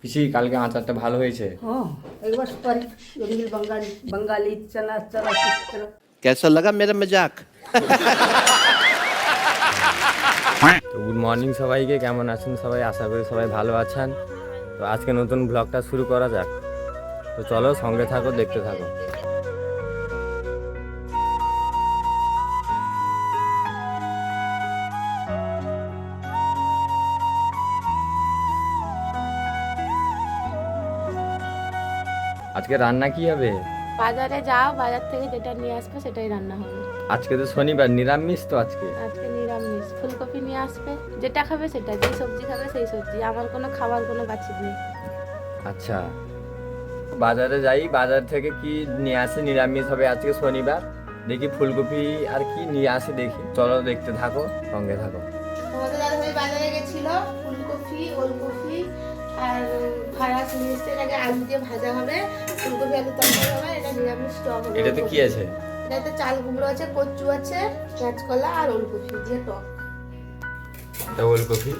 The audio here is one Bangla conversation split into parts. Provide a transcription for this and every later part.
পিসি কালকে আচারটা ভালো হয়েছে? কেসা লাগা মেরা মজাক তো গুড মর্নিং সবাইকে কেমন আছেন সবাই? আশা করি সবাই ভালো আছেন। তো আজকে নতুন ব্লগটা শুরু করা যাক। তো চলো সঙ্গে থাকো দেখতে থাকো। আজকে রান্না কি হবে? বাজারে যাও বাজার থেকে যেটা নিয়ে আসবে সেটাই রান্না হবে। আজকে তো শনিবার নিরামিষ তো আজকে? আজকে নিরামিষ। ফুলকপি নিয়ে আসবে যেটা খাবে সেটা যে সবজি খাবে সেই সবজি। আমার কোনো খাবার কোনো বাছি নেই। আচ্ছা। বাজারে যাই বাজার থেকে কি নিয়ে আসে? নিরামিষ হবে আজকে শনিবার। দেখি ফুলকপি আর কি নিয়ে আসে দেখি। চলো দেখতে থাকো সঙ্গে থাকো। তোমাদের দাদাভাই বাজারে গেছিল ফুলকপি ওলকপি আর ভাড়াস নিয়ে এসছে আলু দিয়ে ভাজা হবে ফুলকপি আলু তরকারি হবে এটা নিরামিষ টক হবে এটাতে কি আছে? এটাতে চাল কুমড়ো আছে কচু আছে কাঁচকলা আর ওলকপি দিয়ে টক। এটা ওলকপি।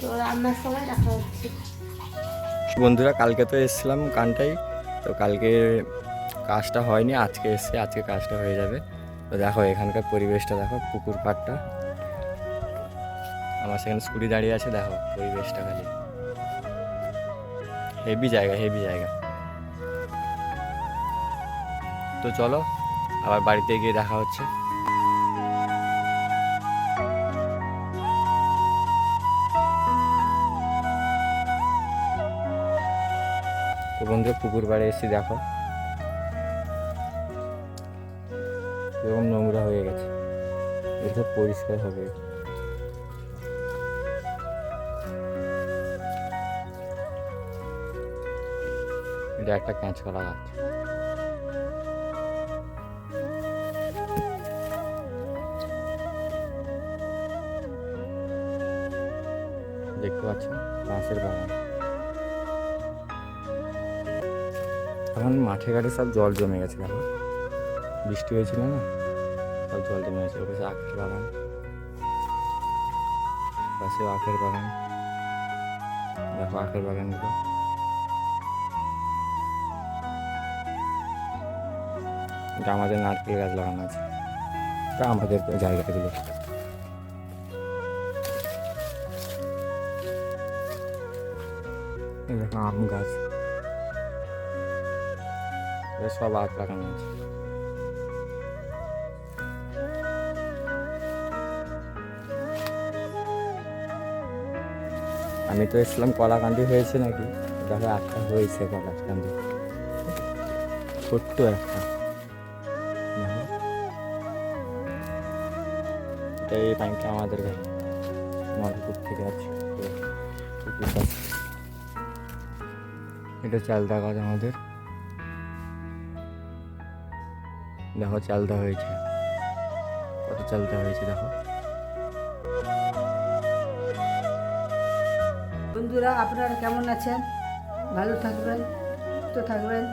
তো রান্নার সময় হচ্ছে। বন্ধুরা কালকে তো এসেছিলাম কানটাই তো কালকে কাজটা হয়নি আজকে এসছে আজকে কাজটা হয়ে যাবে। তো দেখো এখানকার পরিবেশটা দেখো পুকুর পাড়টা। আমার সেখানে স্কুটি দাঁড়িয়ে আছে, দেখো পরিবেশটা খালি। হেভি জায়গা হেভি জায়গা। তো চলো, আবার বাড়িতে গিয়ে দেখা হচ্ছে। তো বন্ধুরা, পুকুর পাড়ে এসে দেখো। এরকম নোংরা হয়ে গেছে। এটা পরিষ্কার হবে। এটা একটা ক্যাঁচ কাঁচকলা গাছ দেখতে পাচ্ছ বাঁশের বাগান। এখন মাঠে ঘাটে সব জল জমে গেছে, দেখো। বৃষ্টি হয়েছিল না? সব জল জমে গেছে। ওপাশে আখের বাগান। পাশে আখের বাগান। দেখো আখের বাগানগুলো। এটা আমাদের নারকেল গাছ লাগানো আছে। এটা আমাদের এই দেখো আম গাছ। সব লাগানো আছে। আমি তো এসলাম কলাকান্দি হয়েছে নাকি? দেখো একটা হয়েছে কলাকান্দি। ছোট্ট একটা। এই পানিটা আমাদের ঘরে মলপুর থেকে আছে। এটা চালদা গাছ আমাদের। দেখো চালদা হয়েছে। কত চালদা হয়েছে দেখো। বন্ধুরা আপনারা কেমন আছেন? ভালো থাকবেন সুস্থ থাকবেন।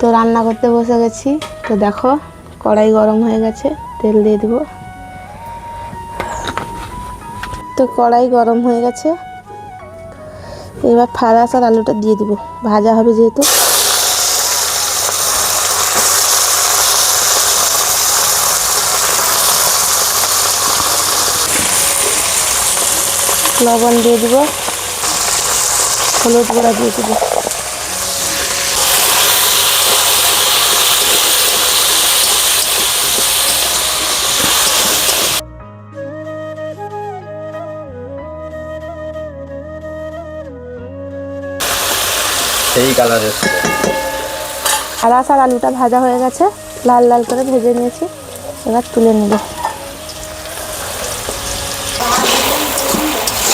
তো রান্না করতে বসে গেছি। তো দেখো। কড়াই গরম হয়ে গেছে, তেল দিয়ে দেবো। তো কড়াই গরম হয়ে গেছে। এবার ফারাস আর আলুটা দিয়ে দিব, ভাজা হবে যেহেতু। লবণ দিয়ে দিব, হলুদ গুঁড়া দিয়ে দিব। কালার এসছে। আর আসার আলুটা ভাজা হয়ে গেছে, লাল লাল করে ভেজে নিয়েছি, এবার তুলে নেব।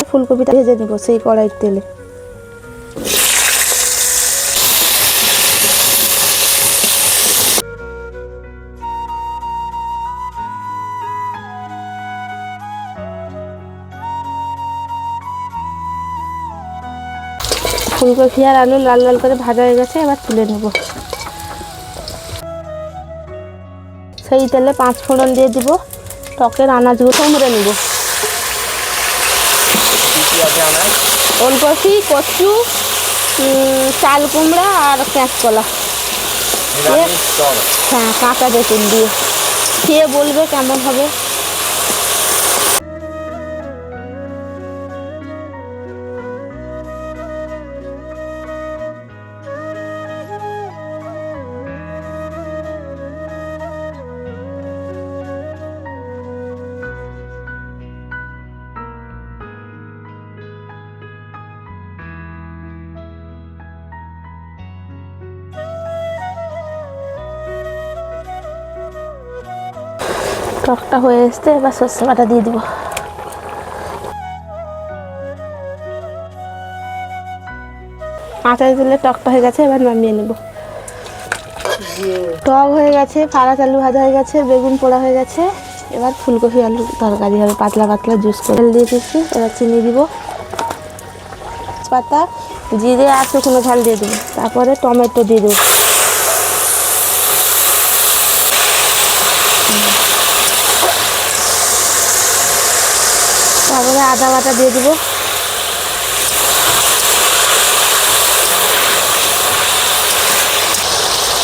ফুলকপিটা ভেজে নিব সেই কড়াইয়ের তেলে। ফুলকপি আর আলু লাল লাল করে ভাজা হয়ে গেছে এবার তুলে নেব। সেই তেলে পাঁচ ফোড়ন দিয়ে দিব টকের আনাজগুলো মুড়ে নিব। ওলকপি কচু চাল কুমড়া আর কাঁচকলা হ্যাঁ কাঁচা তেঁতুল দিয়ে। খেয়ে বলবে কেমন হবে। টকটা হয়ে এসছে, এবার সর্ষে বাটা দিয়ে দিব। কাঁচা দিলে টকটা হয়ে গেছে, এবার নামিয়ে নেব। টক হয়ে গেছে ফাড়া আলু ভাজা হয়ে গেছে, বেগুন পোড়া হয়ে গেছে। এবার ফুলকপি আলু তরকারি হবে, পাতলা পাতলা জুস করে। তেল দিয়ে দিচ্ছি, এবার চিনি দিব। পাতা জিরে আর শুকনো ঝাল দিয়ে দেবো। তারপরে টমেটো দিয়ে দেবো। তারপরে আদা বাটা দিয়ে দিব।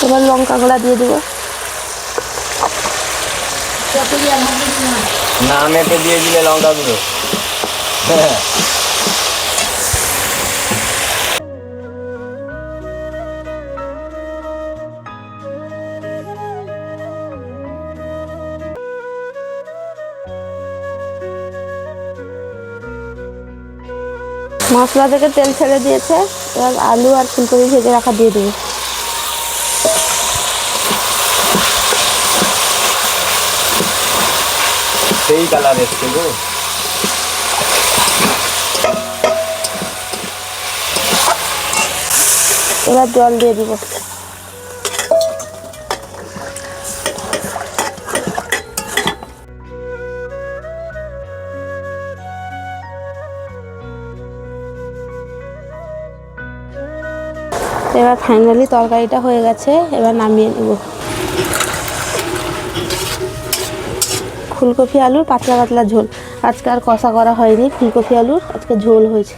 এবার লঙ্কা গোলা দিয়ে দিব। না মেপে দিয়ে দিলে লঙ্কা গুঁড়ো। হ্যাঁ মশলা থেকে তেল ছেড়ে দিয়েছে এবার আলু আর ফুলকপি ভেজে রাখা দিয়ে দেবো। সেই কালার এসছে গো। এবার জল দিয়ে দিব। এবার ফাইনালি তরকারিটা হয়ে গেছে, এবার নামিয়ে নেব। ফুলকপি আলুর পাতলা পাতলা ঝোল। আজকে আর কষা করা হয়নি, ফুলকপি আলুর আজকে ঝোল হয়েছে।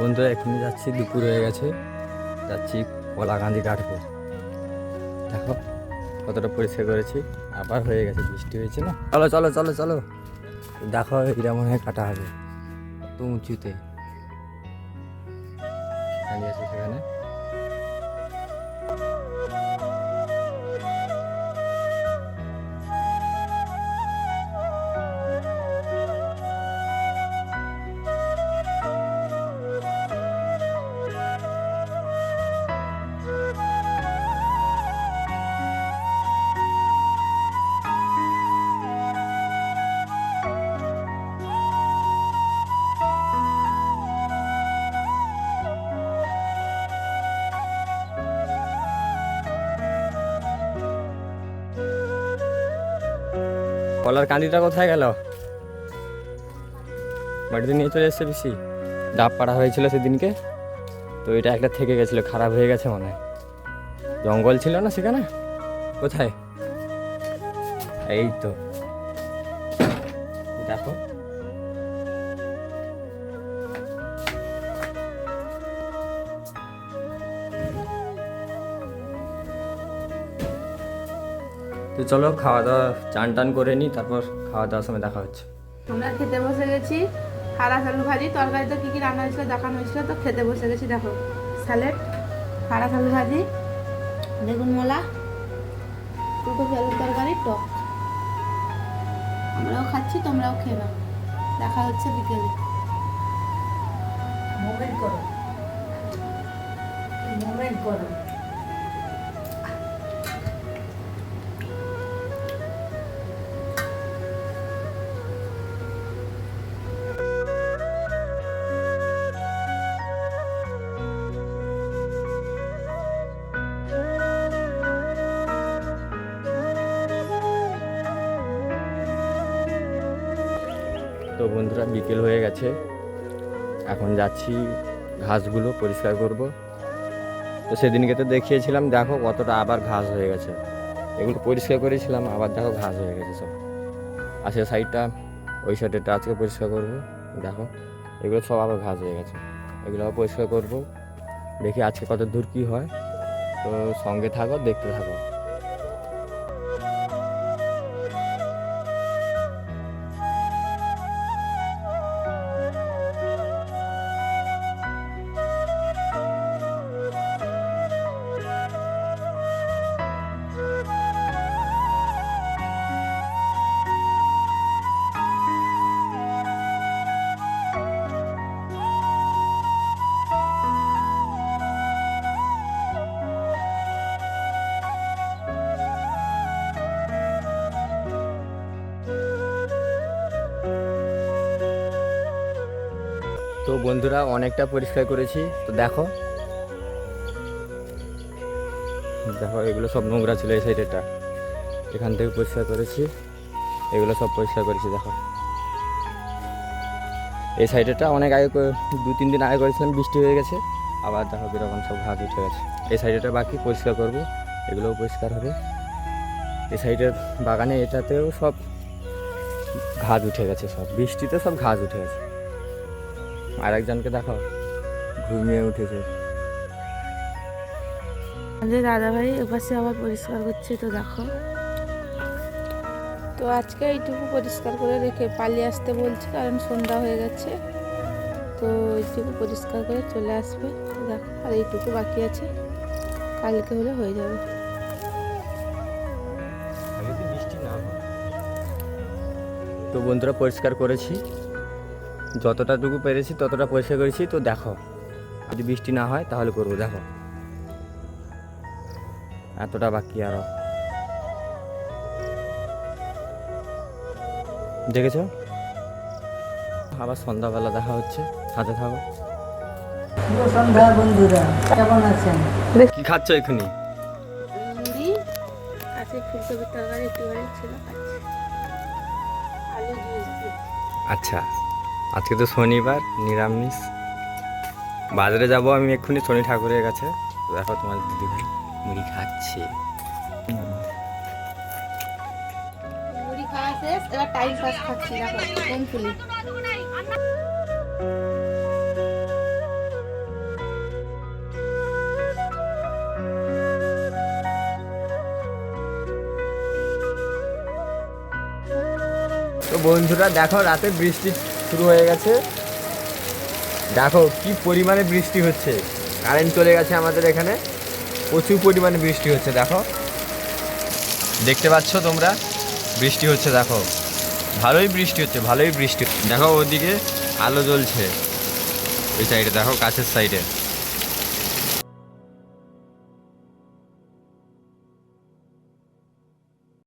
বন্ধুরা এখনই যাচ্ছি, দুপুর হয়ে গেছে। যাচ্ছি কলা কান্দি কাটবো দেখো কতটা পরিষ্কার করেছি, আবার হয়ে গেছে, বৃষ্টি হয়েছে না? চলো চলো চলো চলো। দেখো এরা মনে হয় কাটা হবে তো উঁচুতে। দাঁড়িয়ে আছে কলার কাঁদিটা কোথায় গেল? বাড়িতে নিয়ে চলে এসছে বেশি ডাব পাড়া হয়েছিল সেদিনকে, তো এটা একটা থেকে গেছিল, খারাপ হয়ে গেছে মনে হয়। জঙ্গল ছিল না সেখানে? কোথায়? এই তো। দেখো। চলো খাওয়া দাওয়া চান টান করে নিই তারপর খাওয়া দাওয়ার সময় দেখা হচ্ছে। আমরা খেতে বসে গেছি। হারা আলু ভাজি তরকারিতে কী কী রান্না হয়েছিল দেখানো হয়েছিল তো খেতে বসে গেছি দেখো। স্যালেড হারা আলু ভাজি বেগুন মোলা ফুলকপি আলুর তরকারি টক। আমরাও খাচ্ছি তোমরাও খেয়ে নাও। দেখা হচ্ছে বিকেলে। মোমেন্ট করো। মোমেন্ট করো। বন্ধুরা, বিকেল হয়ে গেছে। এখন যাচ্ছি, ঘাসগুলো পরিষ্কার করব। তো সেদিনকে তো দেখিয়েছিলাম, দেখো কতটা আবার ঘাস হয়ে গেছে। এগুলো পরিষ্কার করেছিলাম, আবার দেখো ঘাস হয়ে গেছে সব। পাশের সাইডটা, ওই সাইডেরটা আজকে পরিষ্কার করব, দেখো। এগুলো সব আবার ঘাস হয়ে গেছে। এগুলো আবার পরিষ্কার করব। দেখি আজকে কত দূর কী হয়। তো সঙ্গে থাকো, দেখতে থাকো। তো বন্ধুরা, অনেকটা পরিষ্কার করেছি। তো দেখো। দেখো, এগুলো সব নোংরা ছিল এই সাইডেটা এখান থেকে পরিষ্কার করেছি। এগুলো সব পরিষ্কার করেছি, দেখো। এই সাইডেটা অনেক আগে দু, তিন দিন আগে করেছিলাম, বৃষ্টি হয়ে গেছে। আবার দেখো কীরকম সব ঘাস উঠে গেছে। এই সাইডেটা বাকি পরিষ্কার করব। এগুলোও পরিষ্কার হবে। এই সাইডের বাগানে এটাতেও সব ঘাস উঠে গেছে সব। বৃষ্টিতে সব ঘাস উঠে গেছে। আর একজনকে দেখাও। ঘুমিয়ে উঠেছে। আমাদের দাদাভাই এপাশে আবার পরিষ্কার করছে তো দেখো। তো আজকে এইটুকু পরিষ্কার করে রেখে পালিয়ে আসতে বলছি কারণ সন্ধ্যা হয়ে গেছে। তো এইটুকু পরিষ্কার করে চলে আসবে তো দেখো আর এইটুকু বাকি আছে। কালকে হলে হয়ে যাবে। তো বন্ধুরা পরিষ্কার করেছি। যতটাটুকু পেরেছি ততটা পরিষ্কার করেছি। তো দেখো যদি বৃষ্টি না হয় তাহলে করব দেখো। এতটা বাকি আরও। দেখেছ? আবার সন্ধ্যাবেলা দেখা হচ্ছে সাথে থাকো। সন্ধ্যা বন্ধুরা কেমন আছেন কি খাচ্ছ জুস দিয়ে আচ্ছা। আজকে তো শনিবার নিরামিষ। বাজারে যাব আমি এক্ষুনি শনি ঠাকুরের কাছে। দেখো তোমার দিদি ভাই মুড়ি খাচ্ছে। মুড়ি খাওয়া শেষ এবার টাইম পাস খাচ্ছি দেখো তো বন্ধুরা দেখো রাতে বৃষ্টি শুরু হয়ে গেছে। দেখো, কি পরিমাণে বৃষ্টি হচ্ছে। কারেন্ট চলে গেছে আমাদের এখানে। প্রচুর পরিমাণে বৃষ্টি হচ্ছে, দেখো। দেখতে পাচ্ছ তোমরা? বৃষ্টি হচ্ছে, দেখো। ভালোই বৃষ্টি হচ্ছে, ভালোই বৃষ্টি দেখো ওদিকে আলো জ্বলছে। ওই সাইডে দেখো, কাছের সাইডে